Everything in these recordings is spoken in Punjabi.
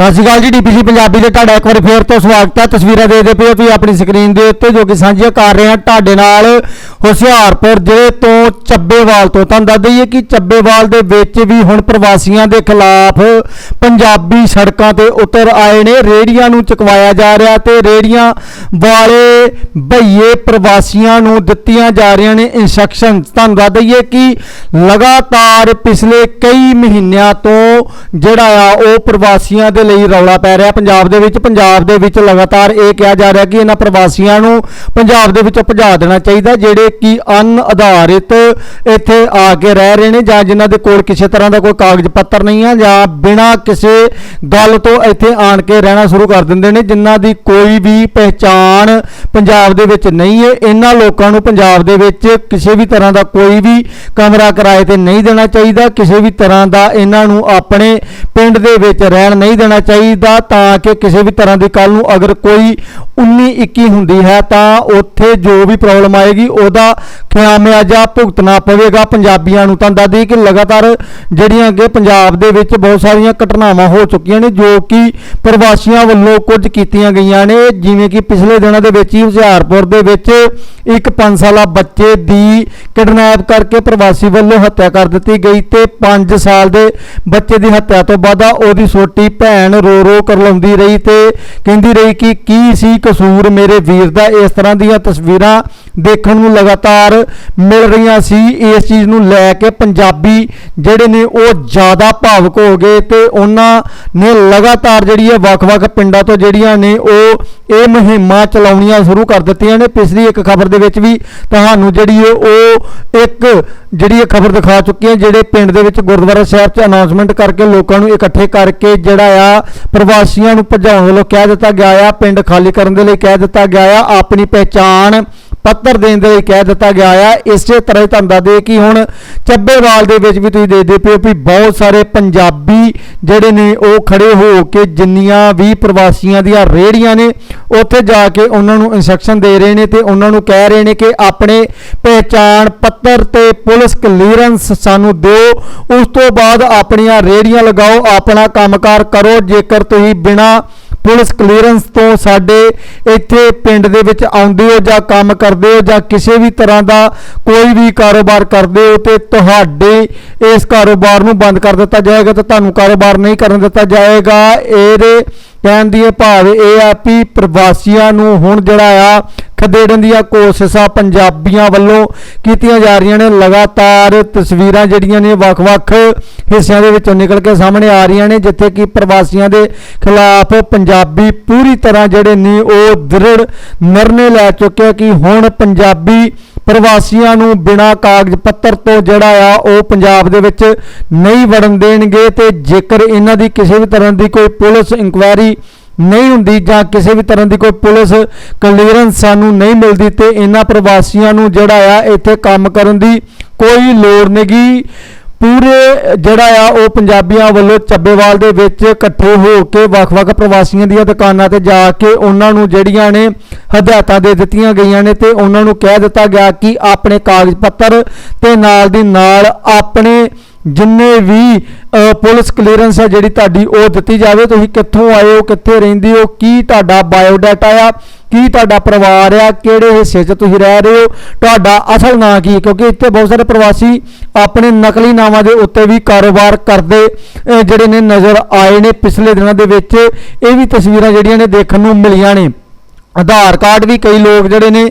ਸਤਿ ਸ਼੍ਰੀ ਅਕਾਲ ਜੀ ਡੀਪੀਸੀ ਪੰਜਾਬੀ ਦੇ ਤੁਹਾਡਾ ਇੱਕ ਵਾਰੀ ਫੇਰ ਤੋਂ ਸਵਾਗਤ ਹੈ। ਤਸਵੀਰਾਂ ਦੇਖਦੇ ਪਏ ਹੋ ਤੁਸੀਂ ਆਪਣੀ ਸਕਰੀਨ ਦੇ ਉੱਤੇ, ਜੋ ਕਿ ਸਾਂਝੀਆਂ ਕਰ ਰਹੇ ਹਾਂ ਤੁਹਾਡੇ ਨਾਲ ਹੁਸ਼ਿਆਰਪੁਰ ਜ਼ਿਲ੍ਹੇ ਤੋਂ ਚੱਬੇਵਾਲ ਤੋਂ। ਤੁਹਾਨੂੰ ਦੱਸ ਦਈਏ ਕਿ ਚੱਬੇਵਾਲ ਦੇ ਵਿੱਚ ਵੀ ਹੁਣ ਪ੍ਰਵਾਸੀਆਂ ਦੇ ਖਿਲਾਫ ਪੰਜਾਬੀ ਸੜਕਾਂ ਤੇ ਉਤਰ ਆਏ ਨੇ। ਰੇੜੀਆਂ ਨੂੰ ਚੁਕਵਾਇਆ ਜਾ ਰਿਹਾ ਤੇ ਰੇੜੀਆਂ ਵਾਲੇ ਭਈਏ ਪ੍ਰਵਾਸੀਆਂ ਨੂੰ ਦਿੱਤੀਆਂ ਜਾ ਰਹੀਆਂ ਨੇ ਇਨਸਟਰਕਸ਼ਨ ਤੁਹਾਨੂੰ ਦੱਸ ਦਈਏ ਕਿ ਲਗਾਤਾਰ ਪਿਛਲੇ ਕਈ ਮਹੀਨਿਆਂ ਤੋਂ ਜਿਹੜਾ ਆ, ਉਹ ਪ੍ਰਵਾਸੀਆਂ ਦੇ ਲਈ ਰੌਲਾ ਪੈ ਰਿਹਾ। ਪੰਜਾਬ ਦੇ ਵਿੱਚ, ਪੰਜਾਬ ਦੇ ਵਿੱਚ ਲਗਾਤਾਰ ਇਹ ਕਿਹਾ ਜਾ ਰਿਹਾ ਕਿ ਇਹਨਾਂ ਪ੍ਰਵਾਸੀਆਂ ਨੂੰ ਪੰਜਾਬ ਦੇ ਵਿੱਚੋਂ ਭਜਾ ਦੇਣਾ ਚਾਹੀਦਾ, ਜਿਹੜੇ ਕਿ ਅਨ ਆਧਾਰਿਤ ਇੱਥੇ ਆ ਕੇ ਰਹਿ ਰਹੇ ਨੇ ਜਾਂ ਜਿਨ੍ਹਾਂ ਦੇ ਕੋਲ ਕਿਸੇ ਤਰ੍ਹਾਂ ਦਾ ਕੋਈ ਕਾਗਜ਼ ਪੱਤਰ ਨਹੀਂ ਹੈ ਜਾਂ ਬਿਨਾਂ ਕਿਸੇ ਗੱਲ ਤੋਂ ਇੱਥੇ ਆਣ ਕੇ ਰਹਿਣਾ ਸ਼ੁਰੂ ਕਰ ਦਿੰਦੇ ਨੇ, ਜਿਨ੍ਹਾਂ ਦੀ ਕੋਈ ਵੀ ਪਹਿਚਾਣ ਪੰਜਾਬ ਦੇ ਵਿੱਚ ਨਹੀਂ ਹੈ। ਇਹਨਾਂ ਲੋਕਾਂ ਨੂੰ ਪੰਜਾਬ ਦੇ ਵਿੱਚ ਕਿਸੇ ਵੀ ਤਰ੍ਹਾਂ ਦਾ ਕੋਈ ਵੀ ਕਮਰਾ ਕਿਰਾਏ ਤੇ ਨਹੀਂ ਦੇਣਾ ਚਾਹੀਦਾ। ਕਿਸੇ ਵੀ ਤਰ੍ਹਾਂ ਦਾ ਇਹਨਾਂ ਨੂੰ ਆਪਣੇ ਪਿੰਡ ਦੇ ਵਿੱਚ ਰਹਿਣ ਨਹੀਂ ਦੇਣਾ ਚਾਹੀਦਾ ਤਾਂ ਕਿ ਕਿਸੇ ਵੀ ਤਰ੍ਹਾਂ ਦੀ ਕੱਲ ਨੂੰ ਅਗਰ ਕੋਈ 19 21 ਹੁੰਦੀ ਹੈ ਤਾਂ ਉੱਥੇ ਜੋ ਵੀ ਪ੍ਰੋਬਲਮ ਆਏਗੀ ਉਹਦਾ ਖਿਆਮਿਆਜਾ ਭੁਗਤਣਾ ਪਵੇਗਾ। ਪੰਜਾਬੀਆਂ ਨੂੰ ਤਾਂ ਦੱਸਦੀ ਕਿ ਲਗਾਤਾਰ ਜਿਹੜੀਆਂ ਅੱਗੇ ਪੰਜਾਬ ਦੇ ਵਿੱਚ ਬਹੁਤ ਸਾਰੀਆਂ ਘਟਨਾਵਾਂ ਹੋ ਚੁੱਕੀਆਂ ਨੇ, ਜੋ ਕਿ ਪ੍ਰਵਾਸੀਆਂ ਵੱਲੋਂ ਕੁਝ ਕੀਤੀਆਂ ਗਈਆਂ ਨੇ। ਜਿਵੇਂ ਕਿ ਪਿਛਲੇ ਦਿਨਾਂ ਦੇ ਵਿੱਚ ਹੀ ਹੁਸ਼ਿਆਰਪੁਰ ਦੇ ਵਿੱਚ ਇੱਕ 5 ਸਾਲਾ ਬੱਚੇ ਦੀ ਕਿਡਨੈਪ ਕਰਕੇ ਪ੍ਰਵਾਸੀ ਵੱਲੋਂ ਹੱਤਿਆ ਕਰ ਦਿੱਤੀ ਗਈ ਤੇ 5 ਸਾਲ ਦੇ ਬੱਚੇ ਦੀ ਹੱਤਿਆ ਤੋਂ ਬਾਅਦ ਉਹਦੀ ਛੋਟੀ ਭੈਣ ਰੋ ਰੋ ਕਰਲਾਉਂਦੀ ਰਹੀ ਤੇ ਕਹਿੰਦੀ ਰਹੀ ਕਿ ਕੀ ਸੀ ਕਸੂਰ ਮੇਰੇ ਵੀਰ ਦਾ, ਇਸ ਤਰ੍ਹਾਂ ਦੀਆਂ ਤਸਵੀਰਾਂ ਦੇਖਣ ਨੂੰ ਲਗਾਤਾਰ ਮਿਲ ਰਹੀਆਂ ਸੀ, ਇਸ ਚੀਜ਼ ਨੂੰ ਲੈ ਕੇ ਪੰਜਾਬੀ ਜਿਹੜੇ ਨੇ ਉਹ ਜ਼ਿਆਦਾ ਭਾਵੁਕ ਹੋ ਗਏ ਤੇ ਉਹਨਾਂ ਨੇ ਲਗਾਤਾਰ ਜਿਹੜੀ ਹੈ ਵੱਖ-ਵੱਖ ਪਿੰਡਾਂ ਤੋਂ ਜਿਹੜੀਆਂ ਨੇ ਉਹ ਇਹ ਮੁਹਿੰਮਾਂ ਚਲਾਉਣੀਆਂ ਸ਼ੁਰੂ ਕਰ ਦਿੱਤੀਆਂ ਨੇ। ਪਿਛਲੀ ਇੱਕ ਖਬਰ ਦੇ ਵਿੱਚ ਵੀ ਤੁਹਾਨੂੰ ਜਿਹੜੀ ਹੈ ਉਹ ਇੱਕ ਜਿਹੜੀ ਇਹ ਖਬਰ ਦਿਖਾ ਚੁੱਕੀਆਂ ਜਿਹੜੇ ਪਿੰਡ ਦੇ ਵਿੱਚ ਗੁਰਦੁਆਰਾ ਸਾਹਿਬ 'ਚ ਅਨਾਉਂਸਮੈਂਟ ਕਰਕੇ ਲੋਕਾਂ ਨੂੰ ਇਕੱਠੇ ਕਰਕੇ ਜਿਹੜਾ ਆ ਪ੍ਰਵਾਸੀਆਂ ਨੂੰ ਭਜਾਉਣ ਵੱਲੋਂ ਕਹਿ ਦਿੱਤਾ ਗਿਆ ਆ, ਪਿੰਡ ਖਾਲੀ ਕਰਨ ਦੇ ਲਈ ਕਹਿ ਦਿੱਤਾ ਗਿਆ ਆ, ਆਪਣੀ ਪਹਿਚਾਣ ਪੱਤਰ ਦੇਣ ਦੇ ਲਈ ਕਹਿ ਦਿੱਤਾ ਗਿਆ ਆ। ਇਸੇ ਤਰ੍ਹਾਂ ਹੀ ਤੁਹਾਨੂੰ ਦੱਸ ਦੇ ਕਿ ਹੁਣ ਚੱਬੇਵਾਲ ਦੇ ਵਿੱਚ ਵੀ ਤੁਸੀਂ ਦੇਖਦੇ ਪਏ ਹੋ ਵੀ ਬਹੁਤ ਸਾਰੇ ਪੰਜਾਬੀ ਜਿਹੜੇ ਨੇ ਉਹ ਖੜੇ ਹੋ ਕੇ ਜਿੰਨੀਆਂ ਵੀ ਪ੍ਰਵਾਸੀਆਂ ਦੀਆਂ ਰੇੜੀਆਂ ਨੇ, ਉੱਥੇ ਜਾ ਕੇ ਉਹਨਾਂ ਨੂੰ ਇਨਸਟਰਕਸ਼ਨ ਦੇ ਰਹੇ ਨੇ ਤੇ ਉਹਨਾਂ ਨੂੰ ਕਹਿ ਰਹੇ ਨੇ ਕਿ ਆਪਣੇ ਪਹਿਚਾਣ ਪੱਤਰ ਤੇ ਪੁਲਿਸ ਕਲੀਅਰੈਂਸ ਸਾਨੂੰ ਦਿਓ। ਉਸ ਤੋਂ ਬਾਅਦ ਆਪਣੀਆਂ ਰੇੜੀਆਂ ਲਗਾਓ, ਆਪਣਾ ਕੰਮਕਾਰ ਕਰੋ। ਜੇਕਰ ਤੁਸੀਂ ਬਿਨਾ ਪੁਲਿਸ ਕਲੀਅਰੈਂਸ ਤੋਂ ਸਾਡੇ ਇੱਥੇ ਪਿੰਡ ਦੇ ਵਿੱਚ ਆਉਂਦੇ ਹੋ ਜਾਂ ਕੰਮ ਕਰਦੇ ਹੋ ਜਾਂ ਕਿਸੇ ਵੀ ਤਰ੍ਹਾਂ ਦਾ ਕੋਈ ਵੀ ਕਾਰੋਬਾਰ ਕਰਦੇ ਹੋ ਤੇ ਤੁਹਾਡੇ ਇਸ ਕਾਰੋਬਾਰ ਨੂੰ ਬੰਦ ਕਰ ਦਿੱਤਾ ਜਾਏਗਾ ਤੇ ਤੁਹਾਨੂੰ ਕਾਰੋਬਾਰ ਨਹੀਂ ਕਰਨ ਦਿੱਤਾ ਜਾਏਗਾ। ਇਹਦੇ ਕਹਿਣ ਦੀ ਭਾਵ ਇਹ ਆ ਵੀ ਪ੍ਰਵਾਸੀਆਂ ਨੂੰ ਹੁਣ ਜਿਹੜਾ ਆ ਖਦੇੜਨ ਦੀਆਂ ਕੋਸ਼ਿਸ਼ਾਂ ਪੰਜਾਬੀਆਂ ਵੱਲੋਂ ਕੀਤੀਆਂ ਜਾ ਰਹੀਆਂ ਨੇ। ਲਗਾਤਾਰ ਤਸਵੀਰਾਂ ਜਿਹੜੀਆਂ ਨੇ ਵੱਖ-ਵੱਖ ਹਿੱਸਿਆਂ ਦੇ ਵਿੱਚੋਂ ਨਿਕਲ ਕੇ ਸਾਹਮਣੇ ਆ ਰਹੀਆਂ ਨੇ, ਜਿੱਥੇ ਕਿ ਪ੍ਰਵਾਸੀਆਂ ਦੇ ਖਿਲਾਫ ਪੰਜਾਬੀ ਪੂਰੀ ਤਰ੍ਹਾਂ ਜਿਹੜੇ ਨੇ ਉਹ ਦ੍ਰਿੜ ਨਿਰਣੇ ਲੈ ਚੁੱਕਿਆ ਕਿ ਹੁਣ ਪੰਜਾਬੀ ਪ੍ਰਵਾਸੀਆਂ ਨੂੰ ਬਿਨਾਂ ਕਾਗਜ਼ ਪੱਤਰ ਤੋਂ ਜਿਹੜਾ ਆ, ਉਹ ਪੰਜਾਬ ਦੇ ਵਿੱਚ ਨਹੀਂ ਵੜਨ ਦੇਣਗੇ। ਤੇ ਜੇਕਰ ਇਹਨਾਂ ਦੀ ਕਿਸੇ ਵੀ ਤਰ੍ਹਾਂ ਦੀ ਕੋਈ ਪੁਲਿਸ ਇਨਕੁਆਇਰੀ ਨਹੀਂ ਹੁੰਦੀ ਜਾਂ ਕਿਸੇ ਵੀ ਤਰ੍ਹਾਂ ਦੀ ਕੋਈ ਪੁਲਿਸ ਕਲੀਅਰੈਂਸ ਸਾਨੂੰ ਨਹੀਂ ਮਿਲਦੀ ਤੇ ਇਹਨਾਂ ਪ੍ਰਵਾਸੀਆਂ ਨੂੰ ਜਿਹੜਾ ਆ ਇੱਥੇ ਕੰਮ ਕਰਨ ਦੀ ਕੋਈ ਲੋੜ ਨਹੀਂਗੀ ਪੂਰੇ ਜਿਹੜਾ ਆ ਉਹ ਪੰਜਾਬੀਆਂ ਵੱਲੋਂ ਚੱਬੇਵਾਲ ਦੇ ਵਿੱਚ ਇਕੱਠੇ ਹੋ ਕੇ ਵੱਖ-ਵੱਖ ਪ੍ਰਵਾਸੀਆਂ ਦੀਆਂ ਦੁਕਾਨਾਂ ਤੇ ਜਾ ਕੇ ਉਹਨਾਂ ਨੂੰ ਜਿਹੜੀਆਂ ਨੇ ਹਦਾਇਤਾਂ ਦੇ ਦਿੱਤੀਆਂ ਗਈਆਂ ਨੇ ਤੇ ਉਹਨਾਂ ਨੂੰ ਕਹਿ ਦਿੱਤਾ ਗਿਆ ਕਿ ਆਪਣੇ ਕਾਗਜ਼ ਪੱਤਰ ਤੇ ਨਾਲ ਦੀ ਨਾਲ ਆਪਣੇ ਜਿੰਨੇ ਵੀ ਪੁਲਿਸ ਕਲੀਅਰੈਂਸ ਹੈ ਜਿਹੜੀ ਤੁਹਾਡੀ ਉਹ ਦਿੱਤੀ ਜਾਵੇ, ਤੁਸੀਂ ਕਿੱਥੋਂ ਆਏ ਹੋ, ਕਿੱਥੇ ਰਹਿੰਦੇ ਹੋ, ਕੀ ਤੁਹਾਡਾ ਬਾਇਓਡਾਟਾ ਆ, ਕੀ ਤੁਹਾਡਾ ਪਰਿਵਾਰ ਆ, ਕਿਹੜੇ ਹਿੱਸੇ 'ਚ ਤੁਸੀਂ ਰਹਿ ਰਹੇ ਹੋ, ਤੁਹਾਡਾ ਅਸਲ ਨਾਂ ਕੀ ਹੈ? ਕਿਉਂਕਿ ਇੱਥੇ ਬਹੁਤ ਸਾਰੇ ਪ੍ਰਵਾਸੀ ਆਪਣੇ ਨਕਲੀ ਨਾਵਾਂ ਦੇ ਉੱਤੇ ਵੀ ਕਾਰੋਬਾਰ ਕਰਦੇ ਜਿਹੜੇ ਨੇ ਨਜ਼ਰ ਆਏ ਨੇ ਪਿਛਲੇ ਦਿਨਾਂ ਦੇ ਵਿੱਚ ਇਹ ਵੀ ਤਸਵੀਰਾਂ ਜਿਹੜੀਆਂ ਨੇ ਦੇਖਣ ਨੂੰ ਮਿਲੀਆਂ ਨੇ ਆਧਾਰ ਕਾਰਡ ਵੀ ਕਈ ਲੋਕ ਜਿਹੜੇ ਨੇ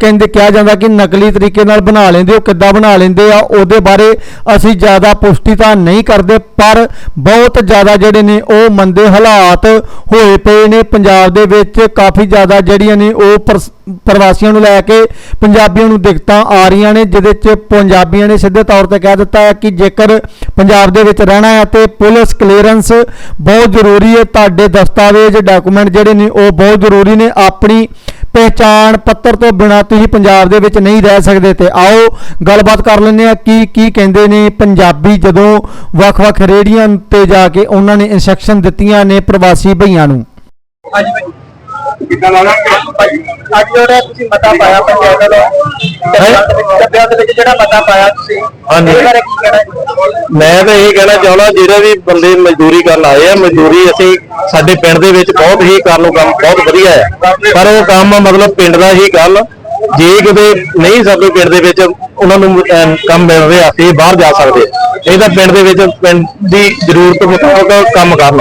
ਕਹਿੰਦੇ, ਕਿਹਾ ਜਾਂਦਾ ਕਿ ਨਕਲੀ ਤਰੀਕੇ ਨਾਲ ਬਣਾ ਲੈਂਦੇ, ਉਹ ਕਿੱਦਾਂ ਬਣਾ ਲੈਂਦੇ ਆ, ਉਹਦੇ ਬਾਰੇ ਅਸੀਂ ਜ਼ਿਆਦਾ ਪੁਸ਼ਟੀ ਤਾਂ ਨਹੀਂ ਕਰਦੇ, ਪਰ ਬਹੁਤ ਜ਼ਿਆਦਾ ਜਿਹੜੇ ਨੇ, ਉਹ ਮੰਦੇ ਹਾਲਾਤ ਹੋਏ ਪਏ ਨੇ। ਪੰਜਾਬ ਦੇ ਵਿੱਚ ਕਾਫੀ ਜ਼ਿਆਦਾ ਜਿਹੜੀਆਂ ਨੇ, ਉਹ ਪ੍ਰਸ- ਪ੍ਰਵਾਸੀਆਂ ਨੂੰ ਲੈ ਕੇ ਪੰਜਾਬੀਆਂ ਨੂੰ ਦਿੱਕਤਾਂ ਆ ਰਹੀਆਂ ਨੇ, ਜਿਹਦੇ ਚ ਪੰਜਾਬੀਆਂ ਨੇ ਸਿੱਧੇ ਤੌਰ ਤੇ ਕਹਿ ਦਿੱਤਾ ਹੈ ਕਿ ਜੇਕਰ ਪੰਜਾਬ ਦੇ ਵਿੱਚ ਰਹਿਣਾ ਹੈ ਤੇ ਪੁਲਿਸ ਕਲੀਅਰੈਂਸ ਬਹੁਤ ਜ਼ਰੂਰੀ ਹੈ। ਤੁਹਾਡੇ ਦਸਤਾਵੇਜ਼, ਡਾਕੂਮੈਂਟ ਜਿਹੜੇ ਨੇ, ਉਹ ਬਹੁਤ ਜ਼ਰੂਰੀ ਨੇ। ਆਪ ਆਪਣੀ ਪਹਿਚਾਣ ਪੱਤਰ ਤੋਂ ਬਿਨਾਂ ਤੁਸੀਂ ਪੰਜਾਬ ਦੇ ਵਿੱਚ ਨਹੀਂ ਰਹਿ ਸਕਦੇ ਤੇ ਆਓ ਗੱਲਬਾਤ ਕਰ ਲੈਂਦੇ ਆ ਕੀ ਕੀ ਕਹਿੰਦੇ ਨੇ ਪੰਜਾਬੀ ਜਦੋਂ ਵੱਖ-ਵੱਖ ਰੇੜੀਆਂ ਤੇ ਜਾ ਕੇ ਉਹਨਾਂ ਨੇ ਇਨਸਟਰਕਸ਼ਨ ਦਿੱਤੀਆਂ ਨੇ ਪ੍ਰਵਾਸੀ ਭਈਆਂ ਨੂੰ। ਹਾਂਜੀ ਭਾਈ ਅੱਜ ਜਿਹੜਾ ਤੁਸੀਂ ਮਤਾ ਪਾਇਆ ਪੰਚਾਇਤ ਵੱਲੋਂ ਚੱਬਿਆਂ ਦੇ ਵਿੱਚ ਜਿਹੜਾ ਮਤਾ ਪਾਇਆ ਤੁਸੀਂ ਹਾਂਜੀ। ਇਹਦੇ ਬਾਰੇ ਕੀ ਕਹਿਣਾ ਹੈ? ਮੈਂ ਤਾਂ ਇਹ ਕਹਿਣਾ ਚਾਹੁੰਦਾ ਜਿਹੜੇ ਵੀ ਬੰਦੇ ਮਜ਼ਦੂਰੀ ਕਰਨ ਆਏ ਆ ਮਜ਼ਦੂਰੀ ਅਸੀਂ ਸਾਡੇ ਪਿੰਡ ਦੇ ਵਿੱਚ ਬਹੁਤ ਹੀ ਕਰਨ ਨੂੰ ਕੰਮ ਬਹੁਤ ਵਧੀਆ ਹੈ ਪਰ ਉਹ ਕੰਮ ਮਤਲਬ ਪਿੰਡ ਦਾ ਹੀ ਕਰਨ ਜੇ ਕਿਤੇ ਨਹੀਂ ਸਾਡੇ ਪਿੰਡ ਦੇ ਵਿੱਚ ਉਹਨਾਂ ਨੂੰ ਅਮ, ਕੰਮ ਮਿਲ ਰਿਹਾ ਤੇ ਬਾਹਰ ਜਾ ਸਕਦੇ ਇਹ ਤਾਂ ਪਿੰਡ ਦੇ ਵਿੱਚ ਪਿੰਡ ਦੀ ਜ਼ਰੂਰਤ ਮੁਤਾਬਕ ਕੰਮ ਕਰਨ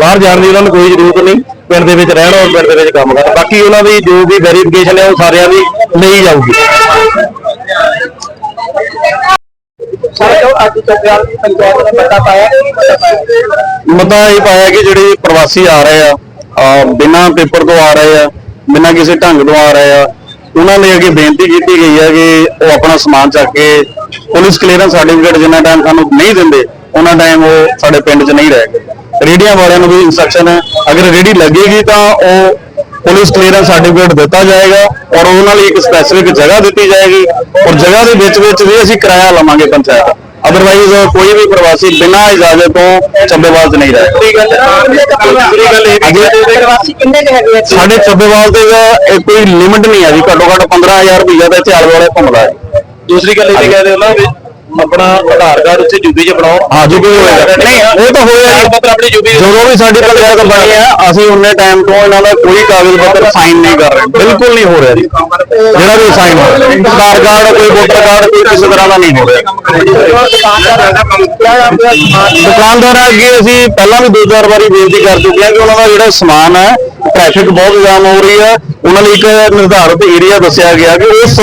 ਬਾਹਰ ਜਾਣ ਦੀ ਉਹਨਾਂ ਨੂੰ ਕੋਈ ਜ਼ਰੂਰਤ ਨਹੀਂ ਪਿੰਡ ਦੇ ਵਿੱਚ ਰਹਿਣ ਔਰ ਪਿੰਡ ਦੇ ਵਿੱਚ ਕੰਮ ਕਰਨ ਬਾਕੀ ਉਹਨਾਂ ਦੀ ਜੋ ਵੀ ਵੈਰੀਫਿਕੇਸ਼ਨ ਹੈ, ਉਹ ਸਾਰਿਆਂ ਦੀ ਲਈ ਜਾਊਗੀ। ਮਤਾ ਇਹ ਪਾਇਆ ਕਿ ਜਿਹੜੇ ਪ੍ਰਵਾਸੀ ਆ ਰਹੇ ਆ ਬਿਨਾਂ ਪੇਪਰ ਤੋਂ ਆ ਰਹੇ ਆ, ਬਿਨਾਂ ਕਿਸੇ ਢੰਗ ਤੋਂ ਆ ਰਹੇ ਆ, ਉਹਨਾਂ ਲਈ ਅੱਗੇ ਬੇਨਤੀ ਕੀਤੀ ਗਈ ਹੈ ਕਿ ਉਹ ਆਪਣਾ ਸਮਾਨ ਚੱਕ ਕੇ ਪੁਲਿਸ ਕਲੀਅਰੈਂਸ ਸਰਟੀਫਿਕੇਟ ਜਿੰਨਾ ਟਾਈਮ ਸਾਨੂੰ ਨਹੀਂ ਦਿੰਦੇ, ਉਹਨਾਂ ਟਾਈਮ ਉਹ ਸਾਡੇ ਪਿੰਡ 'ਚ ਨਹੀਂ ਰਹਿ ਗਏ। ਰੇਡੀਆਂ ਵਾਲਿਆਂ ਨੂੰ ਵੀ ਇਨਸਟਰਕਸ਼ਨ ਹੈ। ਅਗਰ ਰੇਡੀ ਲੱਗੇਗੀ ਤਾਂ ਉਹ ਪੁਲਿਸ ਕਲੀਅਰੈਂਸ ਸਰਟੀਫਿਕੇਟ ਦਿੱਤਾ ਜਾਏਗਾ ਔਰ ਉਹਨਾਂ ਲਈ ਇੱਕ ਸਪੈਸੀਫਿਕ ਜਗ੍ਹਾ ਦਿੱਤੀ ਜਾਏਗੀ ਔਰ ਜਗ੍ਹਾ ਦੇ ਵਿੱਚ ਵਿੱਚ ਵੀ ਅਸੀਂ ਕਿਰਾਇਆ ਲਵਾਂਗੇ ਪੰਚਾਇਤ। ਅਦਰਵਾਈਜ਼ ਕੋਈ ਵੀ ਪ੍ਰਵਾਸੀ ਬਿਨਾਂ ਇਜਾਜ਼ਤ ਤੋਂ ਚੱਬੇਵਾਲ ਨਹੀਂ ਰਹੇ ਦੂਸਰੀ ਗੱਲ ਦੂਸਰੀ ਗੱਲ ਇਹ ਵੀ ਕਿ ਪ੍ਰਵਾਸੀ ਕਿੰਨੇ ਕੁ ਹੈਗੇ ਆ ਇੱਥੇ? ਸਾਡੇ ਚੱਬੇਵਾਲ ਤੇ ਇਹ ਕੋਈ ਲਿਮਿਟ ਨਹੀਂ ਹੈ ਜੀ। ਘੱਟੋ ਘੱਟ 15000 ਰੁਪਈਆ ਤੇ ਆਲੇ ਵਾਲੇ ਘੁੰਮਦਾ ਹੈ। ਦੂਸਰੀ ਗੱਲ ਇਹ ਵੀ ਕਹਿੰਦੇ ਉਹਨਾਂ ਵੀ ਆਪਣਾ ਆਧਾਰ ਕਾਰਡ ਉੱਥੇ ਯੂਪੀ 'ਚ ਬਣਾਓ। ਹਾਂ ਜੋ ਵੀ ਹੋਏਗਾ ਨਹੀਂ ਉਹ ਤਾਂ ਹੋਇਆ ਜੀ ਮਤਲਬ ਆਪਣੀ ਯੂਪੀ ਜਦੋਂ ਵੀ ਸਾਡੀ ਪੰਚਾਇਤ ਬਣੀ ਹੈ ਅਸੀਂ ਉਹਨੇ ਟਾਈਮ ਤੋਂ ਇਹਨਾਂ ਦਾ ਕੋਈ ਕਾਗਜ਼ ਪੱਤਰ ਸਾਈਨ ਨਹੀਂ ਕਰ ਰਹੇ। ਬਿਲਕੁਲ ਨਹੀਂ ਹੋ ਰਿਹਾ ਜੀ। ਜਿਹੜਾ ਵੀ ਸਾਈਨ ਹੋ ਰਿਹਾ। ਆਧਾਰ ਕਾਰਡ ਕੋਈ ਵੋਟਰ ਕਾਰਡ ਕੋਈ ਕਿਸੇ ਤਰ੍ਹਾਂ ਦਾ ਨਹੀਂ ਹੋ ਰਿਹਾ। ਦੁਕਾਨਦਾਰਾਂ ਅੱਗੇ ਅਸੀਂ ਪਹਿਲਾਂ ਵੀ ਦੋ ਚਾਰ ਵਾਰੀ ਬੇਨਤੀ ਕਰ ਚੁੱਕੇ ਹਾਂ ਕਿ ਉਹਨਾਂ ਦਾ ਜਿਹੜਾ ਸਮਾਨ ਹੈ ਟ੍ਰੈਫਿਕ ਬਹੁਤ ਜਾਮ ਹੋ ਰਹੀ ਹੈ। ਉਹਨਾਂ ਲਈ ਇੱਕ ਨਿਰਧਾਰਿਤ ਏਰੀਆ ਦੱਸਿਆ ਗਿਆ ਕਿ ਉਸ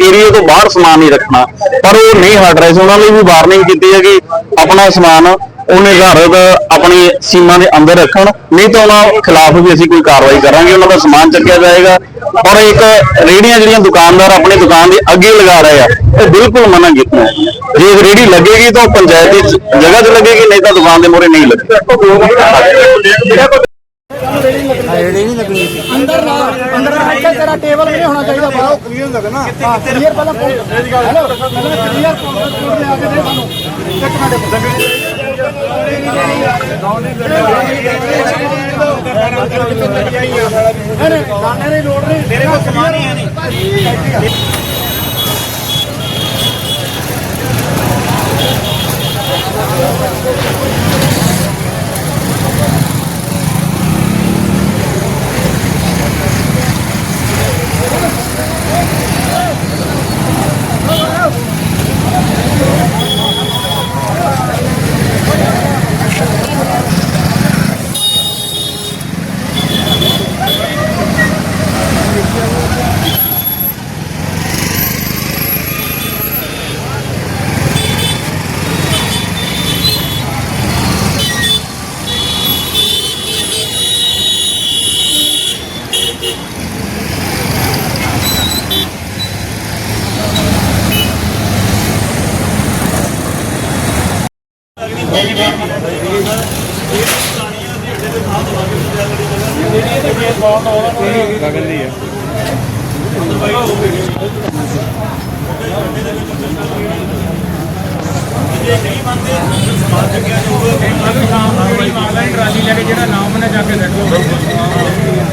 ਏਰੀਆ ਤੋਂ ਬਾਹਰ ਸਮਾਨ ਨਹੀਂ ਰੱਖਣਾ। ਪਰ ਉਹ ਨਹੀਂ ਹਟ ਰਹੇ ਸੀ, ਉਹਨਾਂ ਲਈ ਵੀ ਵਾਰਨਿੰਗ ਕੀਤੀ ਹੈ ਕਿ ਆਪਣਾ ਸਮਾਨ ਉਹ ਨਿਰਧਾਰਿਤ ਆਪਣੀ ਸੀਮਾ ਦੇ ਅੰਦਰ ਰੱਖਣ, ਨਹੀਂ ਤਾਂ ਉਹਨਾਂ ਖਿਲਾਫ ਵੀ ਅਸੀਂ ਕੋਈ ਕਾਰਵਾਈ ਕਰਾਂਗੇ, ਉਹਨਾਂ ਦਾ ਸਮਾਨ ਚੱਕਿਆ ਜਾਏਗਾ। ਪਰ ਇੱਕ ਰੇੜੀਆਂ ਜਿਹੜੀਆਂ ਦੁਕਾਨਦਾਰ ਆਪਣੀ ਦੁਕਾਨ ਦੇ ਅੱਗੇ ਲਗਾ ਰਹੇ ਆ, ਇਹ ਬਿਲਕੁਲ ਮਨਾ ਕੀਤਾ ਜੇ ਇਹ ਰੇੜੀ ਲੱਗੇਗੀ ਤਾਂ ਉਹ ਪੰਚਾਇਤ ਦੀ ਜਗ੍ਹਾ 'ਚ ਲੱਗੇਗੀ, ਨਹੀਂ ਤਾਂ ਦੁਕਾਨ ਦੇ ਮੂਹਰੇ ਨਹੀਂ ਲੱਗੇਗੀ। ਅੰਦਰ ਨਾ ਅੰਦਰ ਨਾ ਇੱਥੇ ਤੇਰਾ ਟੇਬਲ ਵੀ ਨਹੀਂ ਹੋਣਾ ਚਾਹੀਦਾ ਬਾਹਰ। ਕਲੀਅਰ ਹੁੰਦਾ ਨਾ। ਹਾਂ ਕਲੀਅਰ ਪਹਿਲਾਂ ਹੈਲੋ ਪਹਿਲਾਂ ਕਲੀਅਰ ਕੋਡ ਲਿਆ ਕੇ ਦੇ ਸਾਨੂੰ। ਇੱਕ ਮਿੰਟ। ਨਹੀਂ ਗਾਣੇ ਦੀ ਲੋੜ ਨਹੀਂ। ਮੇਰੇ ਕੋਲ ਸਮਾਨ ਹੀ ਹੈ ਨਹੀਂ। ਟਰਾਲੀ ਲੈ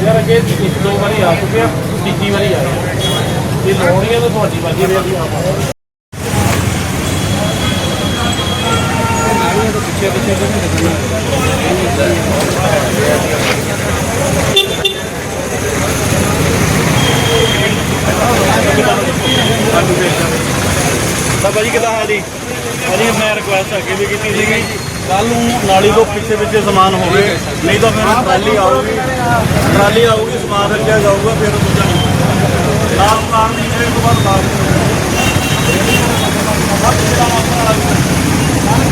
ਯਾਰ ਅੱਗੇ ਇੱਕ ਦੋ ਵਾਰੀ ਆ ਚੁੱਕਿਆ ਤੀਜੀ ਵਾਰੀ ਆ ਇਹ ਲੋੜੀ ਤਾਂ ਤੁਹਾਡੀ ਵਾਰੀ ਆ ਬਾਬਾ ਜੀ, ਕਿਦਾਂ ਹੈ ਜੀ? ਅਜੀ ਮੈਂ ਰਿਕੁਐਸਟ ਅੱਗੇ ਵੀ ਕੀਤੀ ਸੀਗੀ। ਕੱਲ ਨੂੰ ਨਾਲੀ ਤੋਂ ਪਿੱਛੇ ਪਿੱਛੇ ਸਮਾਨ ਹੋਵੇ। ਨਹੀਂ ਤਾਂ ਫਿਰ ਟਰਾਲੀ ਆਊਗੀ। ਟਰਾਲੀ ਆਊਗੀ, ਸਮਾਨ ਰੱਖਿਆ ਜਾਊਗਾ, ਫਿਰ ਦੂਜਾ ਨਾਲ ਨਾਲ ਨਹੀਂ ਇਹ ਤੋਂ ਬਾਅਦ